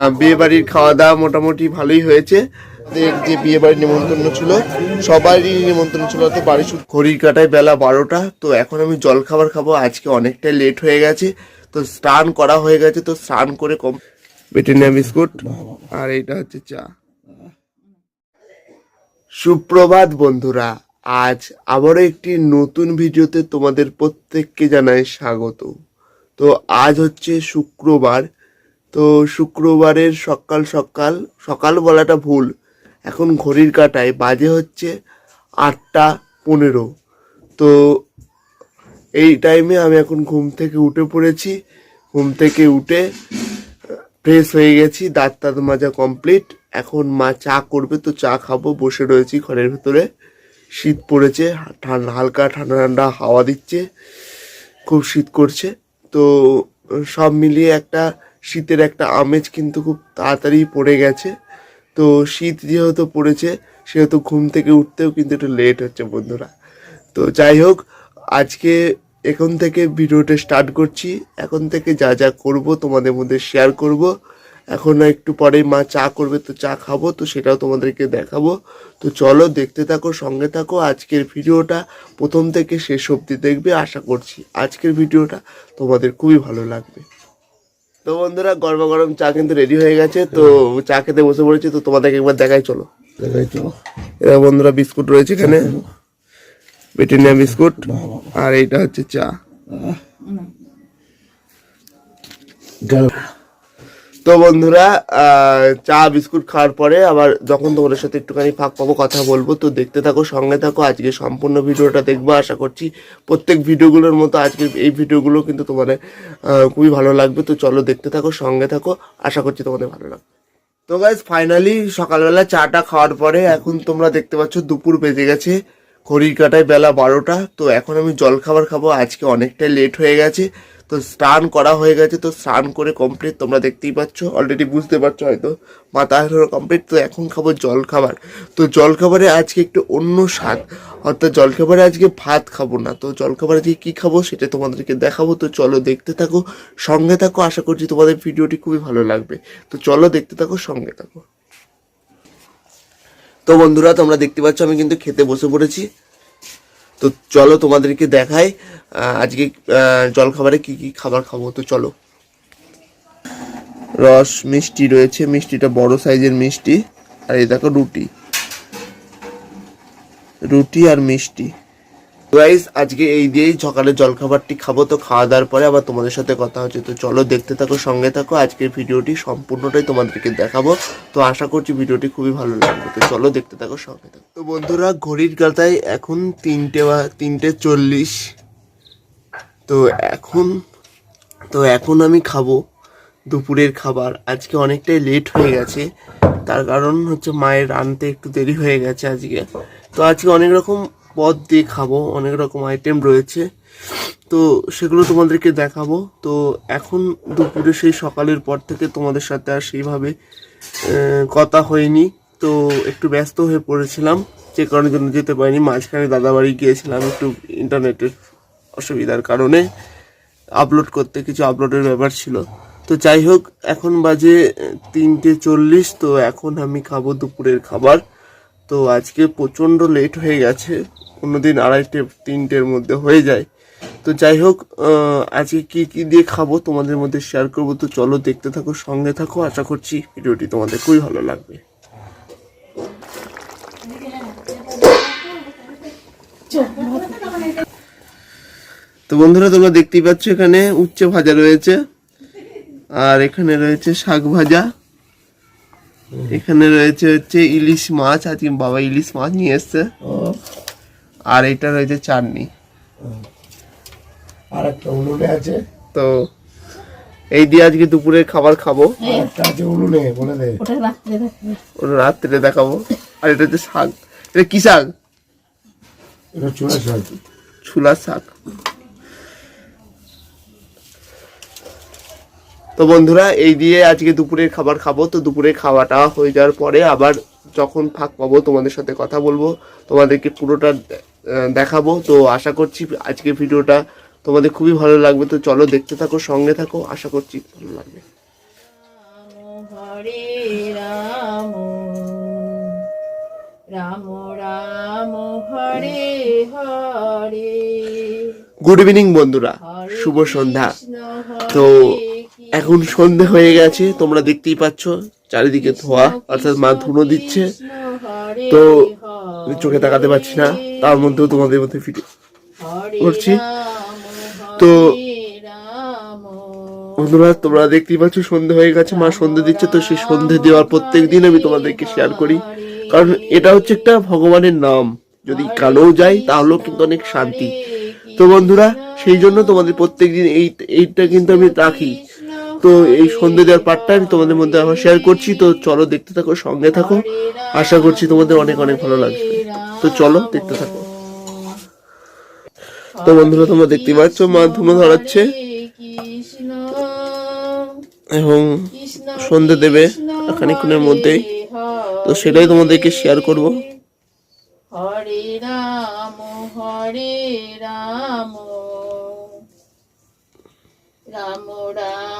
বিয়ে বাড়ির খাওয়া দাওয়া মোটামুটি ভালোই হয়েছে। যে বিয়ে বাড়ির নিমন্ত্রণ ছিল, সবারই নিমন্ত্রণ ছিল তো বাড়ি ঘড়ির কাটায় বেলা বারোটা, তো এখন আমি জল খাবার খাব, আজকে অনেকটাই লেট হয়ে গেছে, তো স্নান করা হয়ে গেছে, তো স্নান করে কম ব্রিটানিয়া বিস্কুট, আর এইটা হচ্ছে চা। সুপ্রভাত বন্ধুরা, আজ আবারও একটি নতুন ভিডিওতে তোমাদের প্রত্যেককে জানাই স্বাগত। তো আজ হচ্ছে শুক্রবার তো শুক্রবারের সকাল সকাল সকাল বলাটা ভুল, এখন ঘড়ির কাটায়, বাজে হচ্ছে আটটা পনেরো। তো এই টাইমে আমি এখন ঘুম থেকে উঠে পড়েছি। ঘুম থেকে উঠে ফ্রেশ হয়ে গেছি, দাঁত তাঁত মাজা কমপ্লিট এখন মা চা করবে, তো চা খাব, বসে রয়েছি ঘরের ভেতরে। শীত পড়েছে ঠান্ডা হালকা ঠান্ডা ঠান্ডা হাওয়া দিচ্ছে, খুব শীত করছে। তো সব মিলিয়ে একটা শীতের একটা আমেজ কিন্তু খুব তাড়াতাড়ি পড়ে গেছে। তো শীত যেহেতু পড়েছে, সেহেতু ঘুম থেকে উঠতেও কিন্তু একটু লেট হচ্ছে বন্ধুরা। তো যাই হোক, আজকে এখন থেকে ভিডিওটা স্টার্ট করছি। এখন থেকে যা যা করব তোমাদের মধ্যে শেয়ার করব। এখন একটু পরে মা চা করবে, তো চা খাব, তো সেটাও তোমাদেরকে দেখাবো। তো চলো দেখতে থাকো, সঙ্গে থাকো। আজকের ভিডিওটা প্রথম থেকে শেষ অবধি দেখবে, আশা করছি আজকের ভিডিওটা তোমাদের খুবই ভালো লাগবে। তো বন্ধুরা গরম গরম চা কিন্তু রেডি হয়ে গেছে তো চা খেতে বসে পড়েছি তো তোমাদেরকে একবার দেখাই চলো। দেখাই এরা বন্ধুরা বিস্কুট রয়েছে এখানে। ব্রিটেনিয়া বিস্কুট আর এইটা হচ্ছে চা। তো বন্ধুরা চা, বিস্কুট খাওয়ার পরে আবার যখন তোমাদের সাথে একটুখানি ফাঁক পাবো, কথা বলব, তো দেখতে থাকো, সঙ্গে থাকো। আজকে সম্পূর্ণ ভিডিওটা দেখব, আশা করছি প্রত্যেক ভিডিওগুলোর মতো আজকের এই ভিডিওগুলো কিন্তু তোমাদের খুবই ভালো লাগবে। তো চলো দেখতে থাকো, সঙ্গে থাকো, আশা করছি তোমাদের ভালো লাগবে। তো গাইজ ফাইনালি সকালবেলা চাটা খাওয়ার পরে এখন তোমরা দেখতে পাচ্ছ দুপুর বেজে গেছে, ঘড়ির কাটায় বেলা বারোটা। তো এখন আমি জল খাবার খাব, আজকে অনেকটাই লেট হয়ে গেছে। তো স্নান করা হয়ে গেছে তো স্নান করে কমপ্লিট তোমরা দেখতেই পাচ্ছ। অলরেডি বুঝতে পারছ হয়তো মাথা হলো কমপ্লিট তো এখন খাব জল খাবার তো জল খাবারে আজকে একটু অন্য স্বাদ। অর্থাৎ জল খাবারে আজকে ভাত খাব না। তো জল খাবার আজকে কী খাব সেটা তোমাদেরকে দেখাবো। তো চলো দেখতে থাকো সঙ্গে থাকো। আশা করছি তোমাদের ভিডিওটি খুবই ভালো লাগবে। তো চলো দেখতে থাকো সঙ্গে থাকো। তো বন্ধুরা তোমরা দেখতে পাচ্ছ আমি কিন্তু খেতে বসে পড়েছি। তো চলো তোমাদেরকে আহ, আজকে জলখাবারে কি কি খাবার খাব? তো চলো। রস মিষ্টি রয়েছে। মিষ্টিটা বড় সাইজের মিষ্টি। আর এই দেখো রুটি। রুটি আর মিষ্টি। গাইস আজকে এই দিয়েই সকালে জলখাবারটি খাব। তো খাওয়া দাওয়ার পরে আবার তোমাদের সাথে কথা হচ্ছে। তো চলো দেখতে থাকো, সঙ্গে থাকো। আজকের ভিডিওটি সম্পূর্ণটাই তোমাদেরকে দেখাবো। তো আশা করছি ভিডিওটি খুবই ভালো লাগবে। তো চলো দেখতে থাকো, সঙ্গে থাকো। তো বন্ধুরা, ঘড়ির কাটায় এখন তিনটে বা, তিনটে চল্লিশ। তো এখন তো এখন আমি খাব দুপুরের খাবার। আজকে অনেকটাই লেট হয়ে গেছে। তার কারণ হচ্ছে মায়ের আনতে একটু দেরি হয়ে গেছে আজকে। তো আজকে অনেক রকম পদ দিয়ে খাব, অনেক রকম আইটেম রয়েছে। তো সেগুলো তোমাদেরকে দেখাবো। তো এখন দুপুরে সেই সকালের পর থেকে তোমাদের সাথে আর সেইভাবে কথা হয়নি। তো একটু ব্যস্ত হয়ে পড়েছিলাম। যে কারণের জন্য যেতে পারিনি। মাঝখানে দাদাবাড়ি গিয়েছিলাম একটু ইন্টারনেটের অসুবিধার কারণে আপলোড করতে কিছু আপলোডের ব্যাপার ছিল। তো যাই হোক এখন বাজে তিনটে চল্লিশ, তো এখন আমি খাব দুপুরের খাবার। তো আজকে প্রচণ্ড লেট হয়ে গেছে অন্যদিন আড়াইটে, তিনটের মধ্যে হয়ে যায়। তো যাই হোক আজকে কি কি দিয়ে খাব তোমাদের মধ্যে শেয়ার করব, তো চলো দেখতে থাকো, সঙ্গে থাকো। আশা করছি ভিডিওটি তোমাদের খুবই ভালো লাগবে। তো বন্ধুরা তোমরা দেখতেই পাচ্ছ এখানে উচ্চ ভাজা রয়েছে। আর এখানে রয়েছে শাক ভাজা। এখানে রয়েছে হচ্ছে ইলিশ মাছ। আজকে বাবা ইলিশ মাছ নিয়ে এসছে। আর এটা রয়েছে চাটনি। আর একটা উনুনে আছে। তো এই দিয়ে আজকে দুপুরের খাবার খাব। উনুনে বলে দে। ওটা রাত্রে দেখবে। ওটা রাত্রে দেখাবো। আর এটা হচ্ছে শাক। এটা কি শাক? এটা চলে শাক। ছুলার শাক। তো বন্ধুরা এই দিয়ে আজকে দুপুরের খাবার খাব। তো দুপুরের খাওয়াটা হয়ে যাওয়ার পরে আবার যখন ফাঁক পাবো তোমাদের সাথে কথা বলব তোমাদেরকে পুরোটা দেখাবো। তো আশা করছি আজকের ভিডিওটা তোমাদের খুবই ভালো লাগবে। তো চলো দেখতে থাকো সঙ্গে থাকো। আশা করছি ভালো লাগবে। হরে রাম রাম রাম হরে হরে। গুড ইভিনিং বন্ধুরা। শুভ সন্ধ্যা। তো এখন সন্ধে হয়ে গেছে, তোমরা দেখতেই পাচ্ছ চারিদিকে ধোয়া, অর্থাৎ মা ধুনো দিচ্ছে। তো চোখে তাকাতে পারছি না, তার মধ্যেও তোমাদের মধ্যে ফিরে করছি। তো বন্ধুরা, তোমরা দেখতেই পাচ্ছ সন্ধে হয়ে গেছে, মা সন্ধে দিচ্ছে, তো সেই সন্ধে দেওয়ার প্রত্যেক দিন আমি তোমাদেরকে শেয়ার করি। কারণ এটা হচ্ছে একটা ভগবানের নাম। যদি কানেও যায়, তাহলেও কিন্তু অনেক শান্তি। তো বন্ধুরা, সেই জন্য তোমাদের প্রত্যেক দিন এই, এইটা কিন্তু আমি রাখি। তো এই সন্ধে দেওয়ার পার্টটা আমি তোমাদের মধ্যে আবার শেয়ার করছি। তো চলো দেখতে থাকো, সঙ্গে থাকো। আশা করছি তোমাদের অনেক অনেক ভালো লাগবে। তো চলো দেখতে থাকো। তো বন্ধুরা, তোমরা দেখতে পাচ্ছ, মা ধুনো ধরাচ্ছে এবং সন্ধে দেবে কৃষ্ণ খানিক্ষণের মধ্যেই। তো সেটাই তোমাদেরকে শেয়ার করব। হরে রাম হরে রাম। রাম রাম।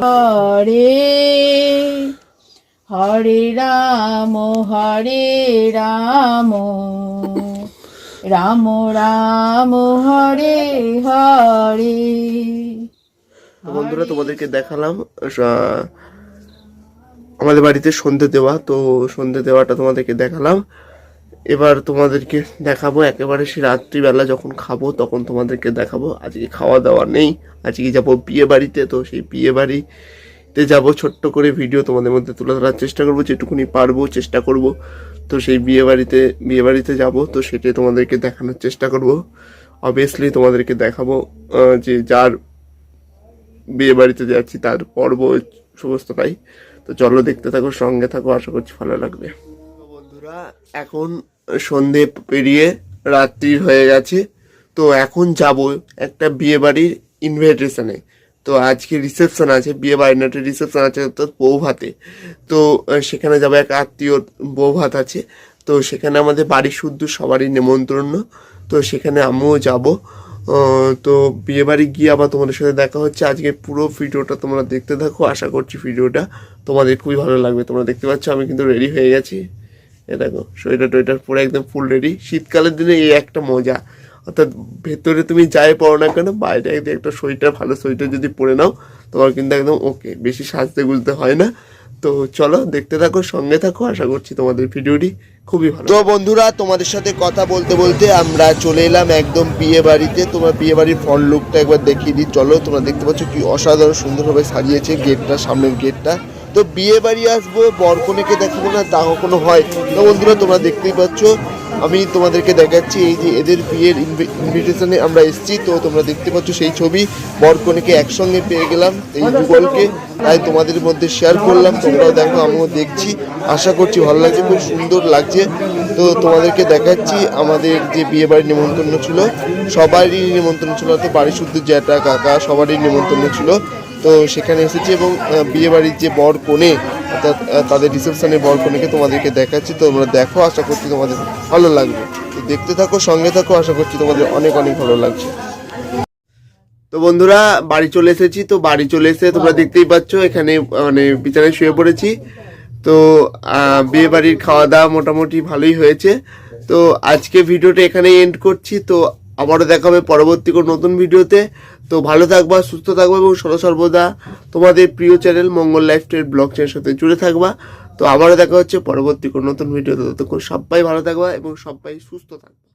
হরে হরে রাম হরে রাম। রাম রাম, হরে হরে। বন্ধুরা, তোমাদেরকে দেখালাম আমাদের বাড়িতে সন্ধে দেওয়া। তো সন্ধে দেওয়াটা তোমাদেরকে দেখালাম। এবার তোমাদেরকে দেখাবো, একেবারে সে রাত্রিবেলা যখন খাব তখন তোমাদেরকে দেখাবো। আজকে খাওয়া দাওয়া নেই, আজকে যাব বিয়ে বাড়িতে, তো সেই বিয়ে বাড়িতে যাব। ছোট্ট করে ভিডিও তোমাদের মধ্যে তুলে ধরার চেষ্টা করব, যেটুকুনি পারব চেষ্টা করব। তো সেই বিয়ে বাড়িতে বিয়ে বাড়িতে যাব, তো সেটাই তোমাদেরকে দেখানোর চেষ্টা করব। অবভিয়াসলি তোমাদেরকে দেখাবো যে যার বিয়ে বাড়িতে যাচ্ছি তার পর্ব সমস্তটাই। তো চলো দেখতে থাকো, সঙ্গে থাকো, আশা করছি ভালো লাগবে। বন্ধুরা, এখন সন্ধে পেরিয়ে রাত্রি হয়ে গেছে। তো এখন যাব একটা বিয়ে বাড়ির ইনভিটেশনে তো আজকে রিসেপশন আছে বিয়ে বাড়ির একটা রিসেপশন আছে অর্থাৎ বউ ভাতে তো সেখানে যাব, এক আত্মীয় বউ ভাত আছে। তো সেখানে আমাদের বাড়ি শুদ্ধ সবারই নেমন্ত্রণ তো সেখানে আমিও যাব। তো বিয়ে বাড়ি গিয়ে আবার তোমাদের সাথে দেখা হচ্ছে। আজকে পুরো ভিডিওটা তোমরা দেখতে থাকো। আশা করছি ভিডিওটা তোমাদের খুবই ভালো লাগবে। তোমরা দেখতে পাচ্ছ আমি কিন্তু রেডি হয়ে গেছি। এ দেখো সোয়েটার টোয়েটার পরে একদম ফুল রেডি শীতকালের দিনে এই একটা মজা। অর্থাৎ ভেতরে তুমি যাই পড়ো না কেন, বাইরে একদম একটা সোয়েটার, ভালো সোয়েটার যদি পরে নাও, তোমার কিন্তু একদম ওকে বেশি সাজতে গুজতে হয় না। তো চলো, দেখতে থাকো, সঙ্গে থাকো, আশা করছি তোমাদের ভিডিওটি খুবই ভালো। তো বন্ধুরা, তোমাদের সাথে কথা বলতে বলতে আমরা চলে এলাম একদম বিয়ে বাড়িতে। তোমার বিয়ে বাড়ির ফ্রন্ট লুকটা একবার দেখিয়ে দিই। চলো, তোমরা দেখতে পাচ্ছ কি অসাধারণ সুন্দরভাবে সাজিয়েছে গেটটা, সামনের গেটটা। তো বিয়ে বাড়ি আসব, বরকনেকে দেখাবো না তা কখনো হয় তো বন্ধুরা, তোমরা দেখতেই পাচ্ছ, আমি তোমাদেরকে দেখাচ্ছি এই যে এদের বিয়ের ইনভিটেশনে আমরা এসেছি। তো তোমরা দেখতে পাচ্ছ সেই ছবি, বরকনেকে একসঙ্গে পেয়ে গেলাম এই যুগলকে তাই তোমাদের মধ্যে শেয়ার করলাম, তোমরাও দেখো, আমিও দেখছি। আশা করছি ভালো লাগছে, খুব সুন্দর লাগছে। তো তোমাদেরকে দেখাচ্ছি, আমাদের যে বিয়ে বাড়ির নিমন্ত্রণ ছিল, সবারই নিমন্ত্রণ ছিল, তো বাড়ি শুদ্ধ জ্যাঠা কাকা, সবারই নিমন্ত্রণ ছিল। তো সেখানে এসেছি এবং বিয়েবাড়ির যে বর কনে, অর্থাৎ তাদের রিসেপশনে বর কনেকে তোমাদেরকে দেখাচ্ছি। তোমরা দেখো, আশা করছি তোমাদের ভালো লাগবে। তো দেখতে থাকো, সঙ্গে থাকো, আশা করছি তোমাদের অনেক অনেক ভালো লাগছে। তো বন্ধুরা, বাড়ি চলে এসেছি। তো বাড়ি চলে এসে তোমরা দেখতেই পাচ্ছ, এখানে মানে বিছানায় শুয়ে পড়েছি। তো বিয়ে বাড়ির খাওয়া দাওয়া মোটামুটি ভালোই হয়েছে। তো আজকে ভিডিওটা এখানেই এন্ড করছি। তো আবারও দেখা হবে পরবর্তী কোনো নতুন ভিডিওতে। তো ভালো থাকবা, সুস্থ থাকবা এবং সর্বদা তোমাদের প্রিয় channel Mangal life lifestyle blog চ্যানেলের সাথে জুড়ে থাকবা। তো আবারও দেখা হচ্ছে পরবর্তী কোনো নতুন ভিডিওতে। ততক্ষণ সবাই ভালো থাকবা এবং সবাই সুস্থ থাকবা।